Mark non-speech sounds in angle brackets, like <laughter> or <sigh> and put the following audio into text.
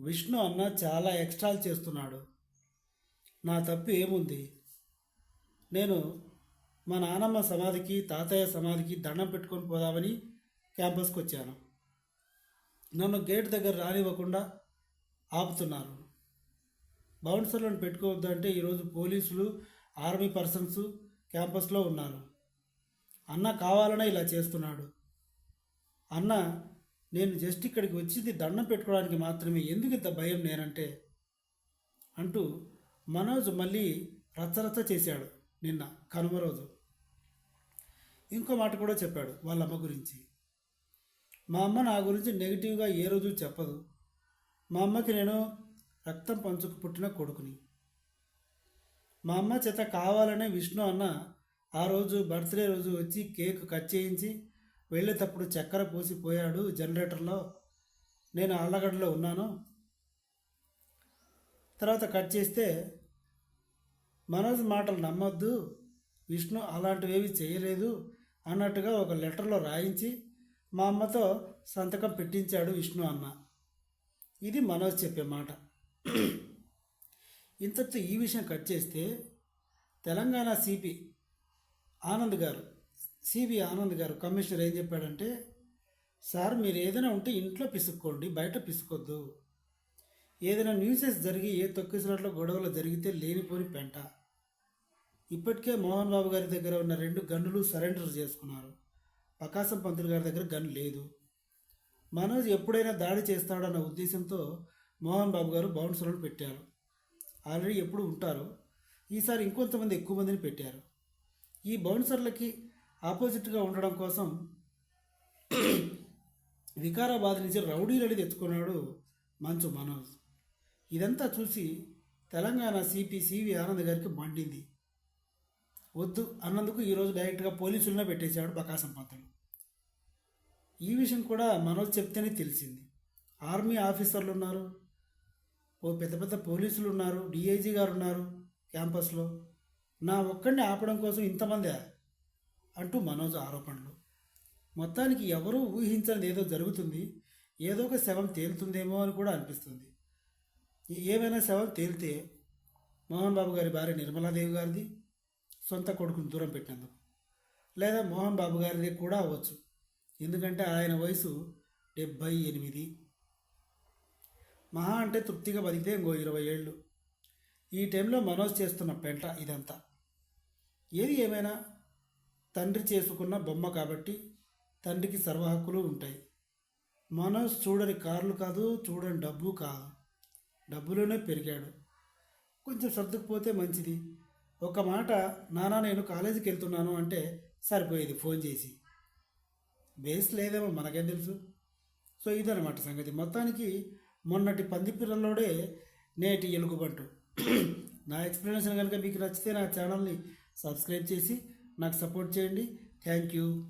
విష్ణు అన్న చాలా ఎక్స్ట్రాలు చేస్తున్నాడు. నా తప్పు ఏముంది? నేను మా నానమ్మ సమాధికి తాతయ్య సమాధికి దండం పెట్టుకొని పోదామని క్యాంపస్కి వచ్చాను నన్ను గేట్ దగ్గర రానివ్వకుండా ఆపుతున్నారు. బౌన్సర్లను పెట్టుకోవద్దు అంటే ఈరోజు పోలీసులు ఆర్మీ పర్సన్స్ క్యాంపస్లో ఉన్నారు. అన్న కావాలనే ఇలా చేస్తున్నాడు. అన్న నేను జస్ట్ ఇక్కడికి వచ్చింది దండం పెట్టుకోవడానికి మాత్రమే. ఎందుకు ఇంత భయం నేనంటే? అంటూ మనోజ్ మళ్ళీ రచ్చరచ్చ చేశాడు నిన్న కనుమ రోజు. ఇంకో మాట కూడా చెప్పాడు వాళ్ళ అమ్మ గురించి. మా అమ్మ నా గురించి నెగిటివ్గా ఏ రోజు చెప్పదు. మా అమ్మకి నేను రక్తం పంచుకు పుట్టిన కొడుకుని. మా అమ్మ చేత కావాలనే విష్ణు అన్న ఆ రోజు బర్త్డే రోజు వచ్చి కేక్ కట్ చేయించి వెళ్ళేటప్పుడు చక్కెర పోసి పోయాడు జనరేటర్లో. నేను ఆళ్ళగడ్డలో ఉన్నాను. తర్వాత కట్ చేస్తే మనోజ్ మాటలు నమ్మొద్దు విష్ణు అలాంటివేవి చేయలేదు అన్నట్టుగా ఒక లెటర్లో రాయించి మా అమ్మతో సంతకం పెట్టించాడు విష్ణు అన్న. ఇది మనోజ్ చెప్పే మాట. ఇంతటితో ఈ విషయం కట్ చేస్తే తెలంగాణ సిపి ఆనంద్ గారు సిబి ఆనంద్ గారు కమిషనర్ ఏం చెప్పాడంటే సార్ మీరు ఏదైనా ఉంటే ఇంట్లో పిసుక్కోండి బయట పిసుకొద్దు ఏదైనా న్యూసెస్ జరిగి ఏ తొక్కిసినట్లో గొడవలు జరిగితే లేనిపోని పెంట. ఇప్పటికే మోహన్ బాబు గారి దగ్గర ఉన్న రెండు గన్నులు సరెండర్ చేసుకున్నారు. ప్రకాశం పంతులు గారి దగ్గర గన్ లేదు. మనోజ్ ఎప్పుడైనా దాడి చేస్తాడన్న ఉద్దేశంతో మోహన్ బాబు గారు బౌన్సర్లను పెట్టారు. ఆల్రెడీ ఎప్పుడు ఉంటారు ఈసారి ఇంకొంతమంది ఎక్కువ మందిని పెట్టారు. ఈ బౌన్సర్లకి ఆపోజిట్గా ఉండడం కోసం వికారాబాద్ నుంచి రౌడీలని తెచ్చుకున్నాడు మంచు మనోజ్. ఇదంతా చూసి తెలంగాణ సిపి సివి ఆనంద్ గారికి మండింది. వద్దు అన్నందుకు ఈరోజు డైరెక్ట్గా పోలీసులనే పెట్టేశాడు బకాసం పంతులు. ఈ విషయం కూడా మనోజ్ చెప్తేనే తెలిసింది. ఆర్మీ ఆఫీసర్లు ఉన్నారు ఓ పెద్ద పెద్ద పోలీసులు ఉన్నారు డిఐజీ గారు ఉన్నారు క్యాంపస్లో. నా ఒక్కడిని ఆపడం కోసం ఇంతమందే అంటూ మనోజ్ ఆరోపణలు. మొత్తానికి ఎవరూ ఊహించనిది ఏదో జరుగుతుంది ఏదో ఒక శవం తేలుతుందేమో అని కూడా అనిపిస్తుంది. ఏమైనా శవం తేలితే మోహన్ బాబు గారి భార్య నిర్మలాదేవి గారిది సొంత కొడుకుని దూరం పెట్టినందుకు. లేదా మోహన్ బాబు గారిది కూడా అవ్వచ్చు. ఎందుకంటే ఆయన వయసు డెబ్భై ఎనిమిది. మహా అంటే తృప్తిగా బతికితే ఇంకో ఇరవై ఏళ్ళు. ఈ టైంలో మనోజ్ చేస్తున్న పెంట ఇదంతా. ఏది ఏమైనా తండ్రి చేసుకున్న బొమ్మ కాబట్టి తండ్రికి సర్వ హక్కులు ఉంటాయి. మనోజ్ చూడని కార్లు కాదు చూడని డబ్బు కాదు డబ్బులోనే పెరిగాడు. కొంచెం సర్దుకుపోతే మంచిది. ఒక మాట నానా నేను కాలేజీకి వెళ్తున్నాను అంటే సరిపోయేది ఫోన్ చేసి. బేస్ లేదేమో మనకేం తెలుసు? సో ఇదనమాట సంగతి. మొత్తానికి మొన్నటి పందిపిల్లలోడే నేటి ఎలుగుబంటు. <clears throat> నా ఎక్స్ప్లెనేషన్ కనుక మీకు నచ్చితే నా ఛానల్ని సబ్స్క్రైబ్ చేసి నాకు సపోర్ట్ చేయండి. Thank you.